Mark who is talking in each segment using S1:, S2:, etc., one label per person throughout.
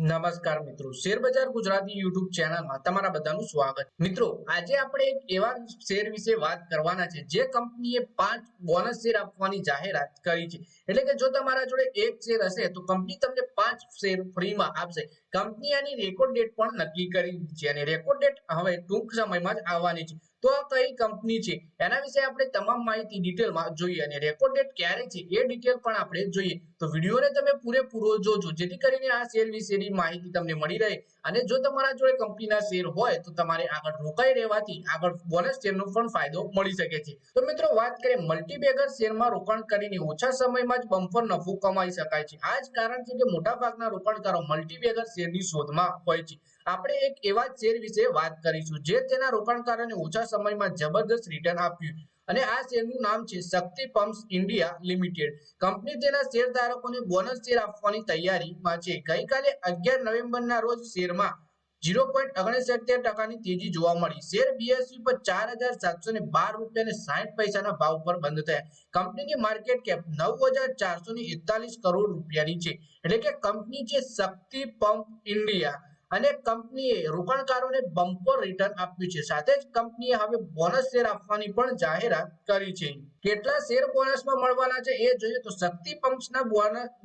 S1: નમસ્કાર મિત્રો. શેરબજાર ગુજરાતી યુટ્યુબ ચેનલમાં તમારા બધાનું સ્વાગત. મિત્રો, આજે આપણે એક એવા શેર વિશે વાત કરવાના છે જે કંપનીએ પાંચ બોનસ શેર આપવાની જાહેરાત કરી છે. એટલે કે જો તમારા જોડે એક શેર હશે તો કંપની તમને પાંચ શેર ફ્રીમાં આપશે. કંપની રેકોર્ડ ડેટ પણ નક્કી કરી છે. અને રેકોર્ડ ડેટ હવે ટૂંક સમયમાં જ આવવાની છે. તો આ કઈ કંપની છે. એના વિશે આપણે તમામ માહિતી ડિટેલમાં જોઈએ અને રેકોર્ડ ડેટ ક્યારે છે એ ડિટેલ પણ આપણે જોઈએ. તો વિડીયોને તમે પૂરેપૂરો જોજો, જેથી કરીને આ શેર વિશેની માહિતી તમને મળી રહે. અને જો તમારા જોડે કંપનીના શેર હોય, તો તમારે આગળ રોકાઈ રહેવાથી આગળ બોનસ શેરનો પણ ફાયદો મળી શકે છે. તો મિત્રો, વાત કરીએ મલ્ટીબેગર શેરમાં રોકાણ કરીને ઓછા સમયમાં જ બમ્પર નફો કમાઈ શકાય છે. આ જ કારણ છે કે મોટાભાગના રોકાણકારો મલ્ટીબેગર શેરની શોધમાં હોય છે. આપણે એક એવા શેર વિશે વાત કરીશું જે તેના રોકાણકારોને ઓછા સમયમાં જબરદસ્ત રિટર્ન આપ્યું. અને આ શેરનું નામ છે Shakti pumps India limited. Company તેના શેરધારકોને બોનસ શેર આપવાની તૈયારીમાં છે. ગઈકાલે અગિયાર નવેમ્બરના રોજ શેરમાં ઝીરો પોઈન્ટ ઓગણસિત્તેર ટકાની તેજી જોવા મળી. શેર બીએસસી પર ચાર હજાર સાતસો ને બાર રૂપિયા ને સાઠ પૈસાના ભાવ પર બંધ થયા. કંપનીની માર્કેટ કેપ નવ હજાર ચારસો ને એકતાલીસ કરોડ રૂપિયાની છે. એટલે કે કંપની છે શક્તિ પંપ ઇન્ડિયા. અને કંપનીએ રોકાણકારોને બમ્પર રિટર્ન આપ્યું છે. સાથે જ કંપનીએ હવે બોનસ શેર આપવાની પણ જાહેરાત કરી છે. કેટલા શેર બોનસમાં મળવાના છે એ જોઈએ તો શક્તિ પંપ્સના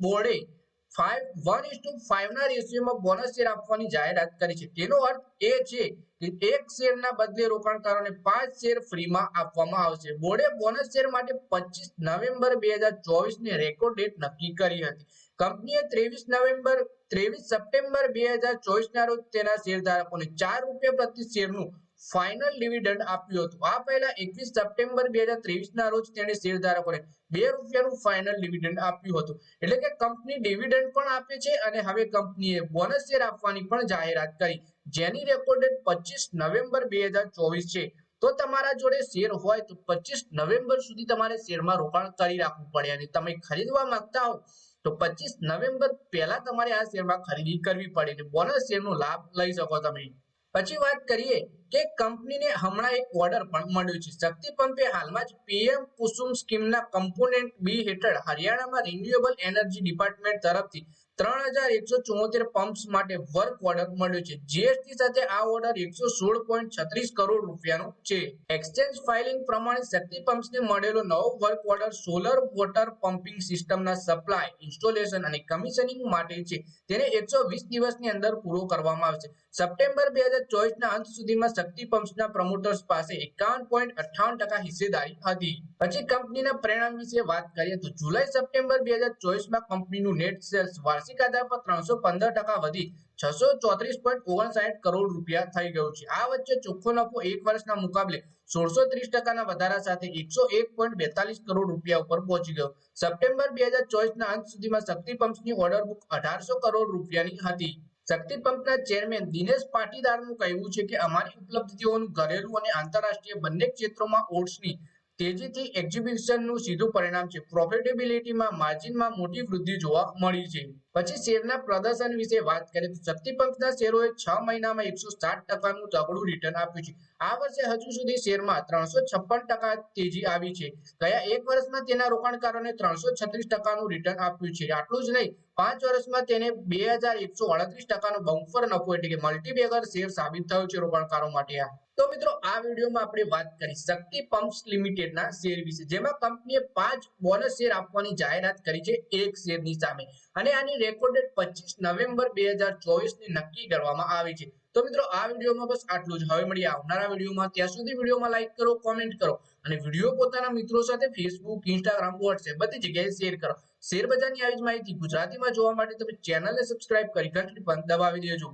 S1: બોર્ડે શેર પાંચ શેર ફ્રીમાં આપવામાં આવશે. બોર્ડે બોનસ શેર માટે પચીસ નવેમ્બર બે હજાર ચોવીસની રેકોર્ડ ડેટ નક્કી કરી હતી. કંપનીએ ત્રેવીસ નવેમ્બર, ત્રેવીસ સપ્ટેમ્બર બે હજાર ચોવીસના રોજ તેના શેરધારકોને ચાર રૂપિયા પ્રતિ શેરનું ફાઇનલ ડિવિડન્ડ આપ્યું હતું. આ પહેલા એકવીસ સપ્ટેમ્બર બે હજાર ત્રેવીસ ના રોજ તેણે શેરધારકોને બે રૂપિયાનું ફાઇનલ ડિવિડન્ડ આપ્યું હતું. એટલે કે કંપની ડિવિડન્ડ પણ આપે છે અને હવે કંપનીએ બોનસ શેર આપવાની પણ જાહેરાત કરી. જેની રેકોર્ડ ડેટ નવેમ્બર બે હજાર ચોવીસ છે. તો તમારા જોડે શેર હોય તો પચીસ નવેમ્બર સુધી તમારે શેરમાં રોકાણ કરી રાખવું પડે અને તમે ખરીદવા માંગતા હો તો પચીસ નવેમ્બર પહેલા તમારે આ શેરમાં ખરીદી કરવી પડે બોનસ શેરનો લાભ લઈ શકો તમે. પછી વાત કરીએ કે કંપનીને હમણાં એક ઓર્ડર પણ મળ્યો છે. શક્તિ પંપે હાલમાં જ પીએમ કુસુમ સ્કીમના કમ્પોનેન્ટ બી હેઠળ હરિયાણામાં રિન્યુએબલ એનર્જી ડિપાર્ટમેન્ટ તરફથી ત્રણ હજાર એકસો ચુમ્મોતેર પંપ્સ માટે તેને એકસો વીસ દિવસની અંદર પૂરો કરવામાં આવશે. સપ્ટેમ્બર બે હજાર ચોવીસના અંત સુધીમાં શક્તિ પંપ્સના પ્રમોટર્સ પાસે એકાવન પોઈન્ટ અઠ્ઠાવન ટકા હિસ્સેદારી હતી. પછી કંપનીના પરિણામ વિશે વાત કરીએ તો જુલાઈ, સપ્ટેમ્બર બે હજાર ચોવીસમાં કંપનીનું નેટ સેલ્સ વાર્ષિક આધાર પર ત્રણસો પંદર ટકા વધી છસો ચોત્રીસ પોઈન્ટ ઓગણસાઠ કરોડ રૂપિયા થઈ ગયું છે. આ વચ્ચે ચોખ્ખો નફો એક વર્ષના મુકાબલે સોળસો ત્રીસ ટકાના વધારા સાથે એકસો એક પોઈન્ટ બેતાલીસ કરોડ રૂપિયા ઉપર પહોંચી ગયો. સપ્ટેમ્બર બે હજાર ચોવીસના અંત સુધીમાં શક્તિ પંપ્સની ઓર્ડર બુક અઢારસો કરોડ રૂપિયાની હતી. શક્તિ પંપના ચેરમેન દિનેશ પાટીદારનું કહેવું છે કે અમારી ઉપલબ્ધિઓનું ઘરેલું અને આંતરરાષ્ટ્રીય બંને ક્ષેત્રોમાં ઓટ્સની તેજીથી એક્ઝિબિશનનું સીધું પરિણામ છે. પ્રોફિટેબિલિટીમાં માર્જિનમાં મોટી વૃદ્ધિ જોવા મળી છે. પછી શેરના પ્રદર્શન વિશે વાત કરીએ તો શક્તિપંખના શેરોએ છ મહિનામાં એકસો સાત ટકાનું તગડું રિટર્ન આપ્યું છે. આ વર્ષે હજુ સુધી શેરમાં ત્રણસો છપ્પન ટકા તેજી આવી છે. ગયા એક વર્ષમાં તેના રોકાણકારોને ત્રણસો છત્રીસ ટકાનું રિટર્ન આપ્યું છે. આટલું જ નહીં, પાંચ વર્ષમાં તેને બે હજાર એકસો અડત્રીસ ટકાનો બમ્ફર નફો એટલે કે મલ્ટીબેગર શેર સાબિત થયો છે રોકાણકારો માટે આ. તો મિત્રો, આ વિડીયોમાં આપણે વાત કરી શક્તિ પંપ્સ લિમિટેડના શેર વિશે. જેમાં કંપનીએ પાંચ બોનસ શેર આપવાની જાહેરાત કરી છે એક શેરની સામે. અને આની રેકોર્ડ ડેટ પચીસ નવેમ્બર બે હજાર નક્કી કરવામાં આવી છે. તો મિત્રો, આ વિડીયોમાં બસ આટલું જ. હવે મળીએ આવનારા વિડીયોમાં. ત્યાં સુધી વિડીયોમાં લાઈક કરો કોમેન્ટ કરો અને વીડિયો પોતાના મિત્રો સાથે ફેસબુક ઇન્સ્ટાગ્રામ વોટ્સએપ બધી જગ્યાએ શેર કરો. શેર બજારની આવી જ માહિતી ગુજરાતીમાં જોવા માટે તમે ચેનલને સબસ્ક્રાઇબ કરી ઘંટડી પણ દબાવી દેજો.